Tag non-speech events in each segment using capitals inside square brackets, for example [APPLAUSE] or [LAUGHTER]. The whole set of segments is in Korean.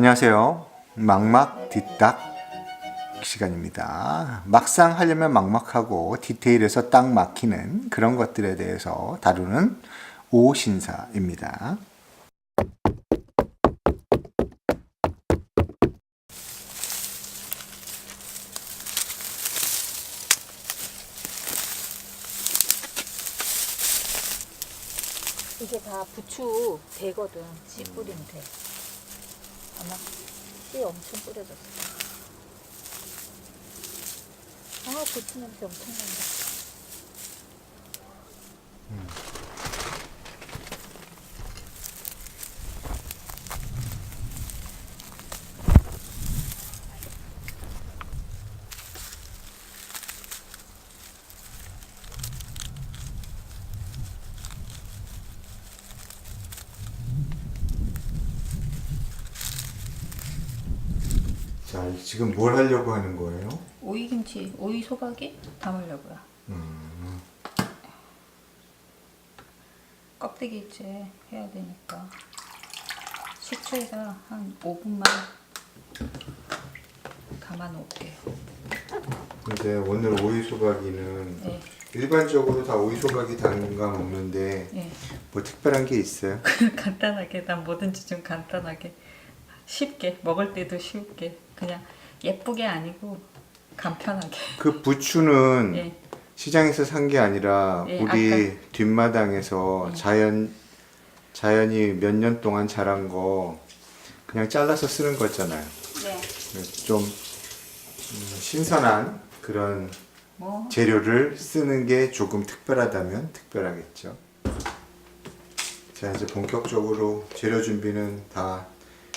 안녕하세요. 막막 뒷딱 시간입니다. 막상 하려면 막막하고 디테일에서 딱 막히는 그런 것들에 대해서 다루는 오신사입니다. 이게 다 부추 되거든. 씨 뿌리면 돼. 아마 씨 엄청 뿌려졌어. 아, 부추 냄새 엄청 난다. 자, 지금 뭘 하려고 하는 거예요? 오이김치, 오이 소박이 담으려고요. 음, 껍데기 이제 해야 되니까. 식초에다 한 5분만 담아 놓을게요. 이제 오늘 오이 소박이는 네, 일반적으로 다 오이 소박이 담가 먹는데 예. 뭐 특별한 게 있어요? [LAUGHS] 간단하게 난 뭐든지 좀 간단하게 쉽게 먹을 때도 쉽게 그냥 예쁘게 아니고 간편하게 그 부추는 [LAUGHS] 예 시장에서 산 게 아니라 예, 우리 뒷마당에서 자연 자연이 몇 년 동안 자란 거 그냥 잘라서 쓰는 거잖아요. 네. 그래서 좀 음, 신선한 그런 뭐 재료를 쓰는 게 조금 특별하다면 특별하겠죠. 자 이제 본격적으로 재료 준비는 다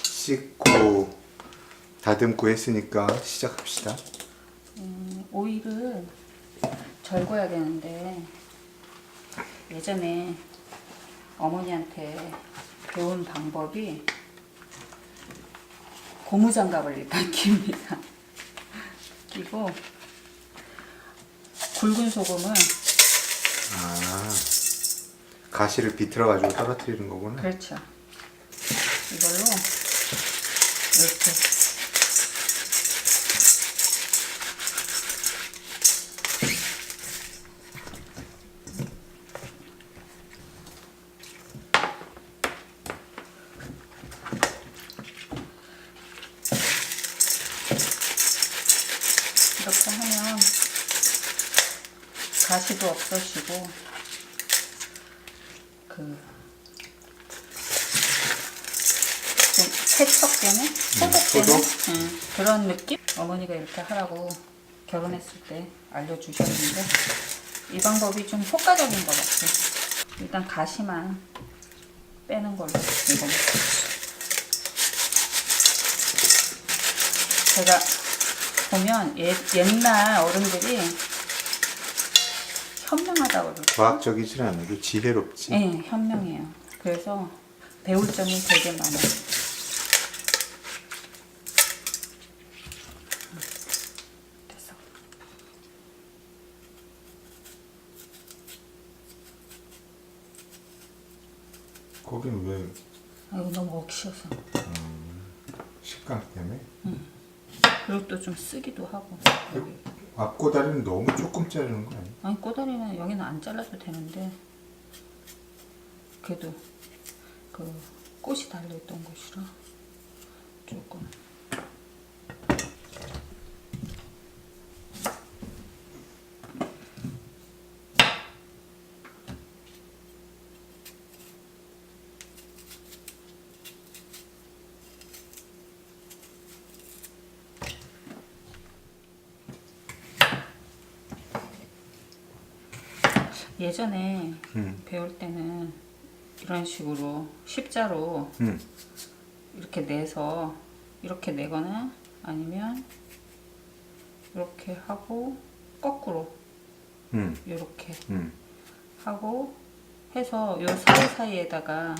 씻고 다듬고 했으니까 시작합시다. 음, 오이를 절거야 되는데 예전에 어머니한테 배운 방법이 고무장갑을 일단 [LAUGHS] 낍니다. 끼고 굵은 소금을 아 가시를 비틀어 가지고 떨어뜨리는 거구나. 그렇죠. 이걸로 이렇게 이렇게 하면 가시도 없어지고 그좀 세척되는 소독되는 소독? 응, 그런 느낌? 어머니가 이렇게 하라고 결혼했을 때 알려주셨는데 이 방법이 좀 효과적인 것 같아요. 일단 가시만 빼는 걸로 이거 제가 보면 옛, 옛날 어른들이 현명하다고 그러죠. 과학적이진 않아도 지혜롭지. 네, 현명해요. 그래서 배울 점이 되게 많아요. 거기는 왜 아, 이거 너무 억시어서. 식감 때문에? 그리고 또 좀 쓰기도 하고. 여기. 앞고다리는 너무 조금 자르는 거 아니야? 아니 꼬다리는 여기는 안 잘라도 되는데 그래도 그 꽃이 달려있던 곳이라 조금 예전에 음. 배울 때는 이런 식으로 십자로 음. 이렇게 내서 이렇게 내거나 아니면 이렇게 하고 거꾸로 음. 이렇게 음. 하고 해서 요 사이사이에다가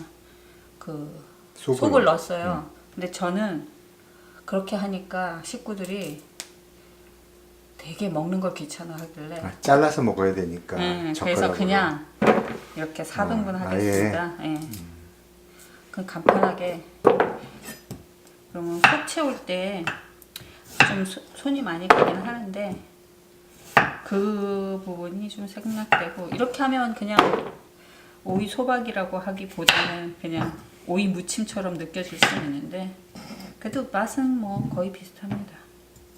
그 속을 속을, 넣- 넣었어요. 근데 저는 그렇게 하니까 식구들이 되게 먹는 걸 귀찮아 하길래 아, 잘라서 먹어야 되니까. 음, 그래서 젓가락으로. 그냥 이렇게 4등분 아, 하겠습니다. 예. 그 간편하게 그러면 속 채울 때 좀 손이 많이 가긴 하는데 그 부분이 좀 생략되고 이렇게 하면 그냥 오이 소박이라고 하기보다는 그냥 오이 무침처럼 느껴질 수 있는데 그래도 맛은 뭐 거의 비슷합니다.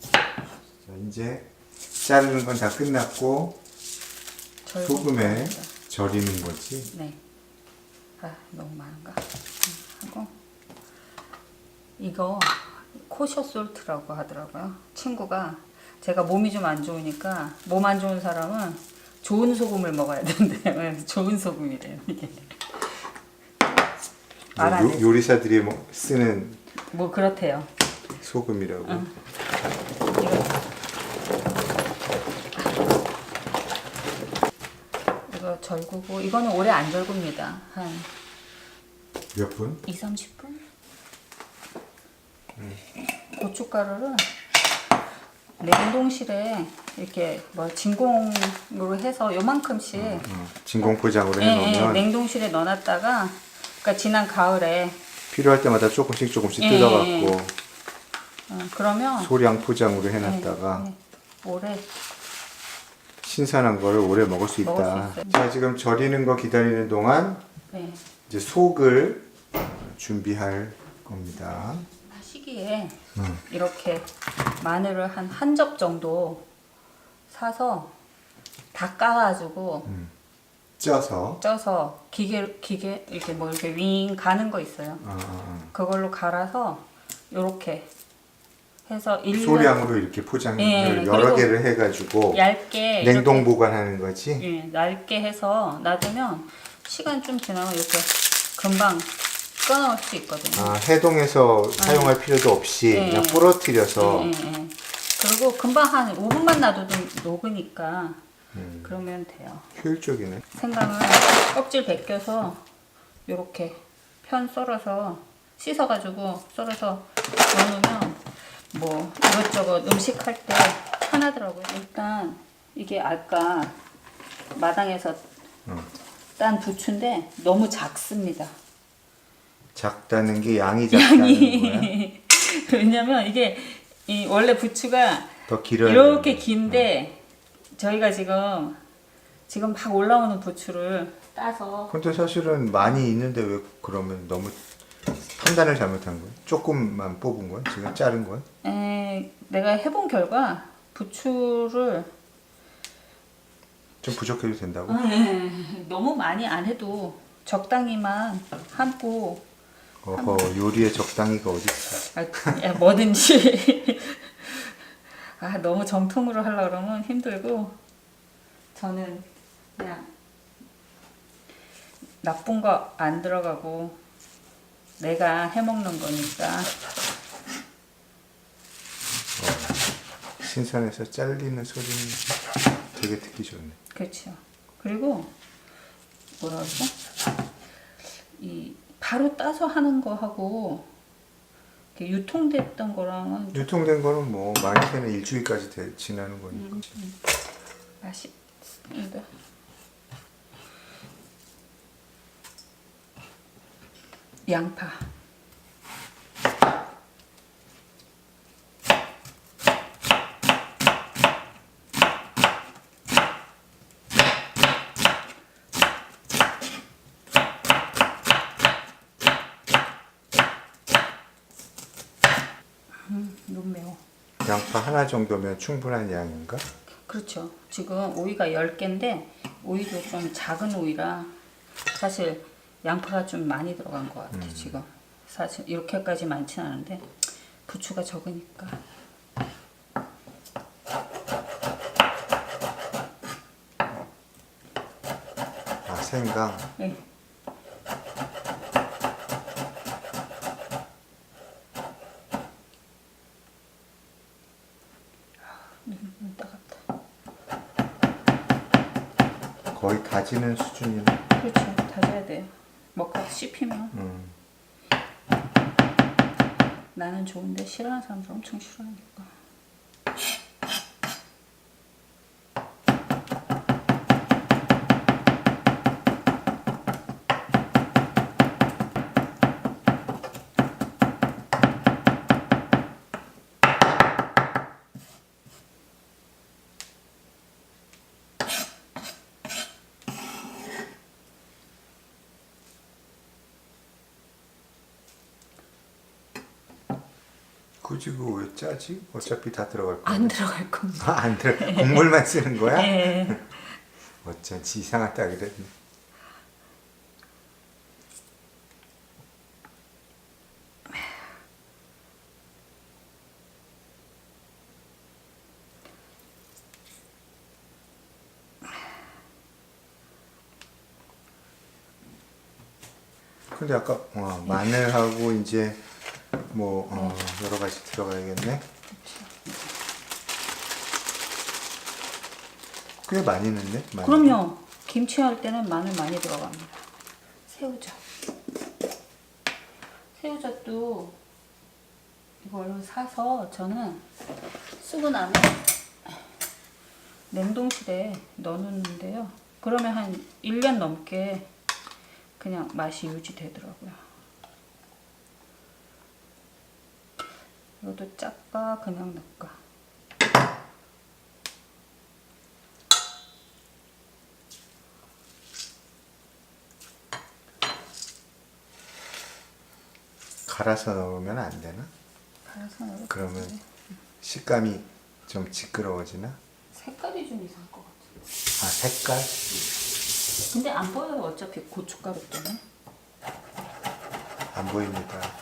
자, 이제 자르는 건 다 끝났고 소금에. 절이는 거지. 네. 아 너무 많은가? 음, 하고 이거 코셔 솔트라고 하더라고요. 친구가 제가 몸이 좀 안 좋으니까 몸 안 좋은 사람은 좋은 소금을 먹어야 된대요. [LAUGHS] 좋은 소금이래요 이게. 요, 해. 요리사들이 뭐 쓰는 뭐 그렇대요. 소금이라고. 응. 이거 이거 절구고 이거는 오래 안 절굽니다. 한 몇 분? 2, 30분? 고춧가루를 냉동실에 이렇게 뭐 진공으로 해서 요만큼씩 어, 진공 포장으로 예, 예, 해놓으면 냉동실에 넣어놨다가 그러니까 지난 가을에 필요할 때마다 조금씩 조금씩 예, 뜯어갖고 어, 그러면 소량 포장으로 해놨다가 예, 예, 오래 신선한 걸 오래 먹을 수 먹을 있다. 수 있어요. 자 지금 절이는 거 기다리는 동안 네. 이제 속을 준비할 겁니다. 시기에 음. 이렇게 마늘을 한 한 접 정도 사서 다 까가지고 쪄서 쪄서 기계 기계 이렇게 뭐 이렇게 윙 가는 거 있어요. 어, 어, 그걸로 갈아서 요렇게 해서 어. 일년 소량으로 이렇게 포장을 예, 여러 그리고 개를 해가지고 얇게 냉동 이렇게, 보관하는 거지. 예, 얇게 해서 놔두면 시간 좀 지나면 이렇게 금방 꺼놓을 수 있거든요. 아, 해동해서 사용할 필요도 없이 예, 그냥 예. 부러뜨려서 예, 예, 예. 그리고 금방 한 5분만 놔둬도 녹으니까 음. 그러면 돼요. 효율적이네. 생강을 껍질 벗겨서 요렇게 편 썰어서 씻어가지고 썰어서 넣어놓으면 뭐 이것저것 음식 할 때 편하더라고요. 일단 이게 아까 마당에서 음. 딴 부추인데 너무 작습니다. 작다는 게 양이 작다는 거야. 양이 [LAUGHS] 왜냐면 이게 이 원래 부추가 더 길어야 이렇게 되는 긴데 저희가 지금 지금 막 올라오는 부추를 따서 근데 사실은 많이 있는데 왜 그러면 너무 판단을 잘못한 거야? 조금만 뽑은 거야? 지금 자른 거야? 에, 내가 해본 결과 부추를 좀 부족해도 된다고? 너무 많이 안 해도 적당히만 하고 어허 요리에 적당히가 어디 있어? 아, 야, 뭐든지 [LAUGHS] 아 너무 정통으로 하려 그러면 힘들고 저는 그냥 나쁜 거 안 들어가고 내가 해먹는 거니까 신선해서 잘리는 소리는 되게 듣기 좋네. 그렇죠. 그리고 뭐라 그러죠? 이 바로 따서 하는 거 하고 이렇게 유통됐던 거랑은 유통된 거는 뭐 많게는 일주일까지 돼- 지나는 거니까. 맛있습니다. 양파. 음, 너무 매워. 양파 하나 정도면 충분한 양인가? 그렇죠. 지금 오이가 10개인데 오이도 좀 작은 오이라 사실 양파가 좀 많이 들어간 것 같아 요. 지금 사실 이렇게까지 많진 않은데 부추가 적으니까 아 생강. 네. 따갑다. 거의 다지는 수준이네. 그렇죠. 다져야 돼요. 먹다가 씹히면 음. 나는 좋은데 싫어하는 사람들 엄청 싫어하니까. 굳이 그거 왜 짜지? 어차피 다 들어갈 거야. 안 들어갈 겁니다. 아, 안 들어. 국물만 쓰는 거야? 예. 어쩐지 이상하다 그랬네. 근데 아까 어, 마늘하고 이제 뭐 어, 여러 가지 들어가야겠네. 꽤 많이 넣네. 마늘. 그럼요. 김치 할 때는 마늘 많이 들어갑니다. 새우젓. 새우젓도 이걸로 사서 저는 쓰고 나면 냉동실에 넣어놓는데요. 그러면 한 1년 넘게 그냥 맛이 유지되더라고요. 이것도 짤까 그냥 넣을까? 갈아서 넣으면 안 되나? 갈아서 넣을까? 그러면 식감이 좀 지끄러워지나? 색깔이 좀 이상할 것 같아요. 아 색깔? 근데 안 보여요 어차피 고춧가루 때문에 안 보입니다.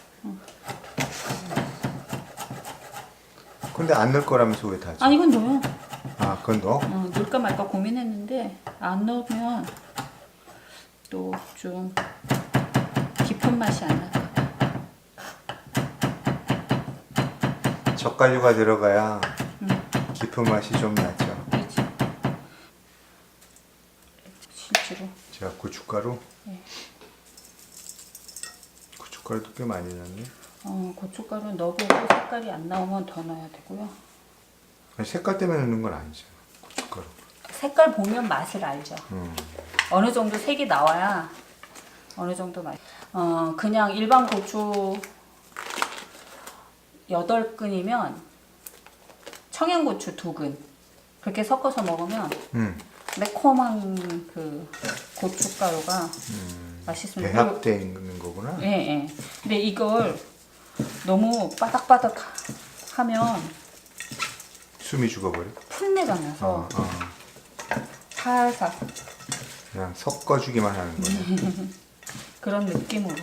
근데 안 넣을 거라면서 왜 다지? 아 이건 넣어요 아 그건 넣어? 어, 넣을까 말까 고민했는데 안 넣으면 또 좀 깊은 맛이 안 나요 젓갈류가 들어가야 깊은 맛이 좀 나죠. 그렇지 실제로 자 고춧가루. 네. 고춧가루도 꽤 많이 넣네. 어, 고춧가루 넣어보고 색깔이 안 나오면 더 넣어야 되고요 아니, 색깔 때문에 넣는 건 아니죠. 고춧가루. 색깔 보면 맛을 알죠 음. 어느 정도 색이 나와야 어느 정도 맛. 어 그냥 일반 고추 8근이면 청양고추 2근 그렇게 섞어서 먹으면 음. 매콤한 그 고춧가루가 맛있습니다. 배합돼 있는 거구나. 예, 예. 근데 이걸 너무 바닥바닥 하면 숨이 죽어버려. 풋내가 나서 어, 어. 살살 그냥 섞어주기만 하는 거네. [LAUGHS] 그런 느낌으로.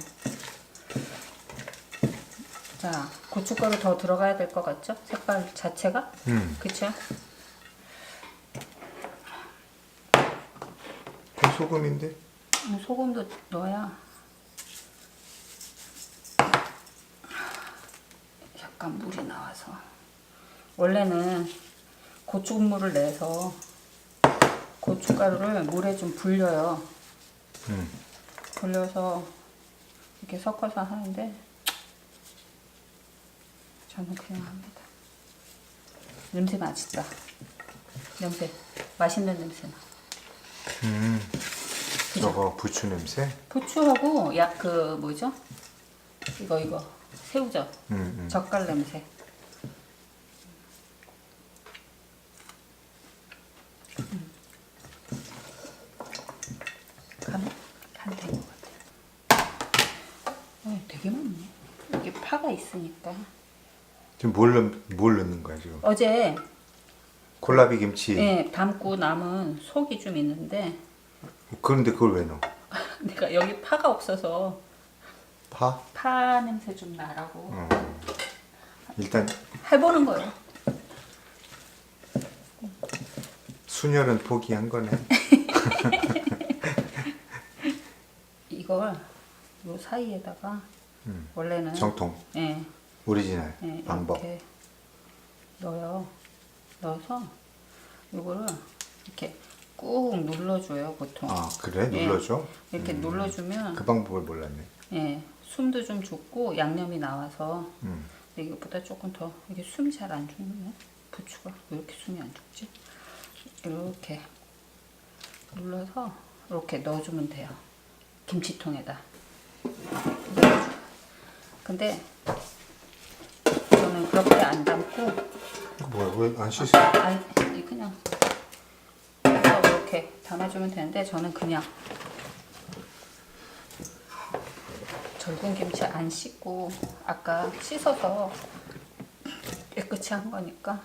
자, 고춧가루 더 들어가야 될 것 같죠? 색깔 자체가? 음. 그쵸? 그 소금인데? 음, 소금도 넣어야 약간 물이 나와서 원래는 고춧물을 내서 고춧가루를 물에 좀 불려요. 음. 불려서 이렇게 섞어서 하는데 저는 그냥 합니다. 냄새 맛있다. 냄새 맛있는 냄새 나. 음. 저거 부추 냄새? 부추하고 약 그 뭐죠? 이거 이거 새우젓 음, 음. 젓갈 냄새. 음. 간 간 된 것 같아. 어, 되게 많네. 이게 파가 있으니까. 지금 뭘, 넣, 뭘 넣는 거야 지금? 어제 콜라비 김치. 예, 담고 남은 속이 좀 있는데 그런데 그걸 왜 넣어? [LAUGHS] 내가 여기 파가 없어서 파? 파 냄새 좀 나라고 어. 일단 해보는 거예요. 순혈은 포기한 거네. [LAUGHS] 이걸 요 사이에다가 음. 원래는 정통 예, 오리지널 예, 방법. 이렇게 넣어요. 넣어서 요거를 이렇게 꾹 눌러줘요 보통. 아 그래 예. 눌러줘. 이렇게 눌러주면 그 방법을 몰랐네. 예, 숨도 좀 죽고 양념이 나와서 음. 근데 이것보다 조금 더 이게 숨이 잘 안 죽네. 부추가 왜 이렇게 숨이 안 죽지? 이렇게 눌러서 이렇게 넣어주면 돼요. 김치통에다. 근데 저는 그렇게 안 담고 뭐야 왜 안 씻어? 아니 이 그냥 이렇게 담아주면 되는데 저는 그냥 절군 김치 안 씻고 아까 씻어서 깨끗이 한 거니까.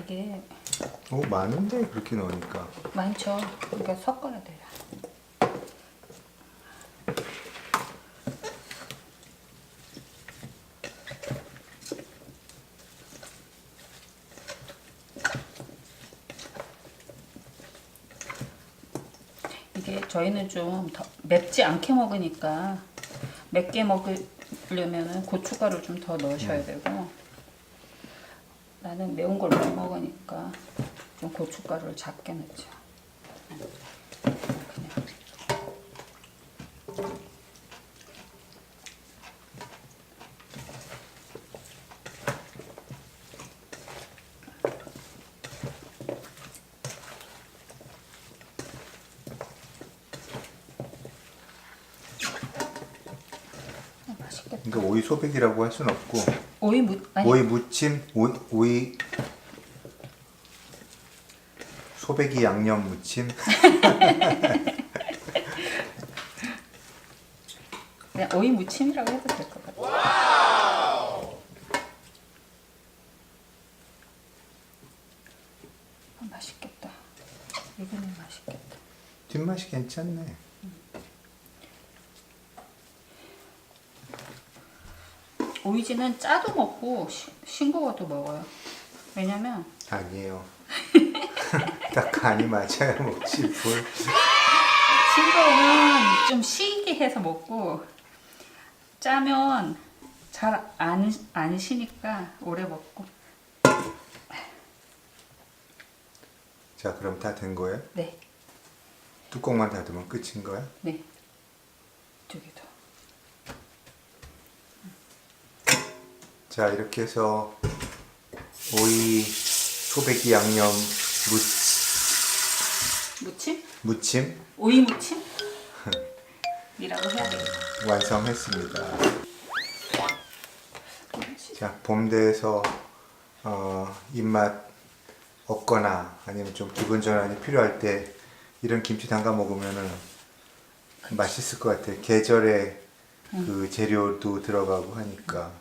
이게 오 많은데 그렇게 넣으니까. 많죠. 그러니까 섞어야 돼요. 이게 저희는 좀 더 맵지 않게 먹으니까 맵게 먹으려면 고춧가루 좀 더 넣으셔야 되고 나는 매운 걸 못 먹으니까 좀 고춧가루를 작게 넣죠. 그냥 어, 맛있겠다. 그러니까 오이 소백이라고 할 수는 없고 오이 무 아니 오이 무침 오이, 오이 소백이 양념 무침 [LAUGHS] 그냥 오이 무침이라고 해도 될 것 같아. 아, 맛있겠다. 이거는 맛있겠다. 뒷맛이 괜찮네. 오이지는 짜도 먹고 시- 싱거워도 먹어요. 왜냐면 아니에요. [LAUGHS] 딱 간이 맞아야 먹지 뭘. 싱거우면 좀 시게 해서 먹고 짜면 잘 안 안 시니까 오래 먹고. 자 그럼 다 된 거예요? 네, 뚜껑만 닫으면 끝인 거야? 네. 두 개 더. 자 이렇게 해서 오이 소백이 양념 무, 무침? 무 침 오이 무침? [LAUGHS] 이라고 해야 되겠다. 완성했습니다. 자 봄대에서 어, 입맛 없거나 아니면 좀 기분 전환이 필요할 때 이런 김치 담가 먹으면은 맛있을 것 같아. 계절에 그 재료도 들어가고 하니까